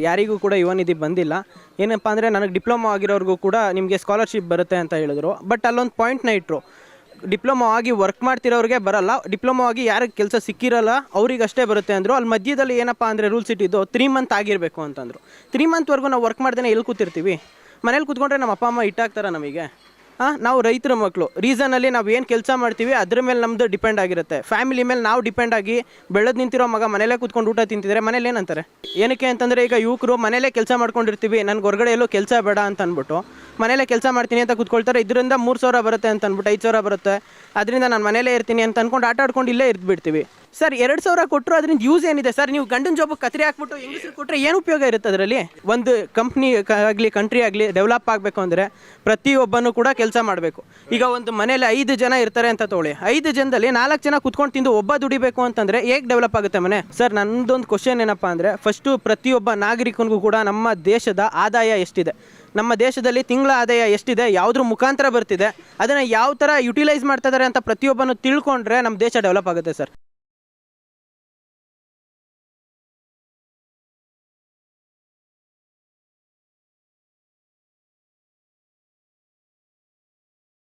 ಯಾರಿಗೂ ಕೂಡ ಯುವ ನಿಧಿ ಬಂದಿಲ್ಲ. ಏನಪ್ಪ ಅಂದರೆ ನನಗೆ ಡಿಪ್ಲೊಮಾ ಆಗಿರೋರಿಗೂ ಕೂಡ ನಿಮಗೆ ಸ್ಕಾಲರ್ಶಿಪ್ ಬರುತ್ತೆ ಅಂತ ಹೇಳಿದ್ರು. ಬಟ್ ಅಲ್ಲೊಂದು ಪಾಯಿಂಟ್ನ ಇಟ್ಟರು ಡಿಪ್ಲೊಮಾ ಆಗಿ ವರ್ಕ್ ಮಾಡ್ತಿರೋರಿಗೆ ಬರಲ್ಲ. ಡಿಪ್ಲೊಮಾ ಆಗಿ ಯಾರಿಗೆ ಕೆಲಸ ಸಿಕ್ಕಿರಲ್ಲ, ಅವ್ರಿಗಷ್ಟೇ ಬರುತ್ತೆ ಅಂದರು. ಅಲ್ಲಿ ಮಧ್ಯದಲ್ಲಿ ಏನಪ್ಪ ಅಂದರೆ ರೂಲ್ಸ್ ಇಟ್ಟಿದ್ದು ತ್ರೀ ಮಂತ್ ಆಗಿರಬೇಕು ಅಂತಂದರು. ತ್ರೀ ಮಂತ್ವರೆಗೂ ನಾವು ವರ್ಕ್ ಮಾಡ್ದೇ ಎಲ್ಲಿ ಕೂತಿರ್ತೀವಿ? ಮನೇಲಿ ಕೂತ್ಕೊಂಡ್ರೆ ನಮ್ಮ ಅಪ್ಪ, ಅಮ್ಮ ಇಟ್ಟಾಗ್ತಾರೆ ನಮಗೆ. ನಾವು ರೈತರ ಮಕ್ಕಳು. ರೀಸನಲ್ಲಿ ನಾವು ಏನು ಕೆಲಸ ಮಾಡ್ತೀವಿ, ಅದ್ರ ಮೇಲೆ ನಮ್ಮದು ಡಿಪೆಂಡ್ ಆಗಿರುತ್ತೆ. ಫ್ಯಾಮಿಲಿ ಮೇಲೆ ನಾವು ಡಿಪೆಂಡ್ ಆಗಿ ಬೆಳೆದು ನಿಂತಿರೋ ಮಗ ಮನೇಲೇ ಕೂತ್ಕೊಂಡು ಊಟ ತಿಂತಿದ್ರೆ, ಮನೇಲಿ ಏನಂತಾರೆ? ಏನಕ್ಕೆ ಅಂತಂದರೆ ಈಗ ಯುವಕರು ಮನೇಲೇ ಕೆಲಸ ಮಾಡ್ಕೊಂಡಿರ್ತೀವಿ, ನನಗೆ ಹೊರಗಡೆ ಎಲ್ಲೋ ಕೆಲಸ ಬೇಡ ಅಂತ ಅಂದ್ಬಿಟ್ಟು ಮನೇಲೇ ಕೆಲಸ ಮಾಡ್ತೀನಿ ಅಂತ ಕೂತ್ಕೊಳ್ತಾರೆ, ಇದರಿಂದ ಮೂರು ಸಾವಿರ ಬರುತ್ತೆ ಅಂತ ಅಂದ್ಬಿಟ್ಟು ಐದು ಸಾವಿರ ಬರುತ್ತೆ, ಅದರಿಂದ ನಾನು ಮನೇಲೇ ಇರ್ತೀನಿ ಅಂತ ಅಂದ್ಕೊಂಡು ಆಟ ಆಡ್ಕೊಂಡು ಇಲ್ಲೇ ಇರ್ಬಿಡ್ತೀವಿ ಸರ್, ಎರಡು ಸಾವಿರ ಕೊಟ್ಟರು ಅದರಿಂದ ಯೂಸ್ ಏನಿದೆ? ಸರ್, ನೀವು ಗಂಡನ ಜಾಬ್ ಕತ್ರಿ ಹಾಕ್ಬಿಟ್ಟು ಹೆಂಗಸರು ಕೊಟ್ಟರೆ ಏನು ಉಪಯೋಗ ಇರುತ್ತೆ ಅದರಲ್ಲಿ? ಒಂದು ಕಂಪ್ನಿ ಆಗಲಿ ಕಂಟ್ರಿ ಆಗಲಿ ಡೆವಲಪ್ ಆಗಬೇಕು ಅಂದರೆ ಪ್ರತಿಯೊಬ್ಬನೂ ಕೂಡ ಕೆಲಸ ಮಾಡಬೇಕು. ಈಗ ಒಂದು ಮನೇಲಿ ಐದು ಜನ ಇರ್ತಾರೆ ಅಂತ ತೊಗೊಳ್ಳಿ. ಐದು ಜನದಲ್ಲಿ ನಾಲ್ಕು ಜನ ಕುತ್ಕೊಂಡು ತಿಂದು ಒಬ್ಬ ದುಡಿಬೇಕು ಅಂತಂದರೆ ಹೇಗೆ ಡೆವಲಪ್ ಆಗುತ್ತೆ ಮನೆ? ಸರ್ ನನ್ನದೊಂದು ಕ್ವಶನ್ ಏನಪ್ಪ ಅಂದರೆ ಫಸ್ಟು ಪ್ರತಿಯೊಬ್ಬ ನಾಗರಿಕನಿಗೂ ಕೂಡ ನಮ್ಮ ದೇಶದ ಆದಾಯ ಎಷ್ಟಿದೆ? ನಮ್ಮ ದೇಶದಲ್ಲಿ ತಿಂಗಳ ಆದಾಯ ಎಷ್ಟಿದೆ? ಯಾವುದ್ರ ಮುಖಾಂತರ ಬರ್ತಿದೆ? ಅದನ್ನು ಯಾವ ಥರ ಯುಟಿಲೈಸ್ ಮಾಡ್ತಾ ಇದ್ದಾರೆ ಅಂತ ಪ್ರತಿಯೊಬ್ಬನು ತಿಳ್ಕೊಂಡ್ರೆ ನಮ್ಮ ದೇಶ ಡೆವಲಪ್ ಆಗುತ್ತೆ ಸರ್.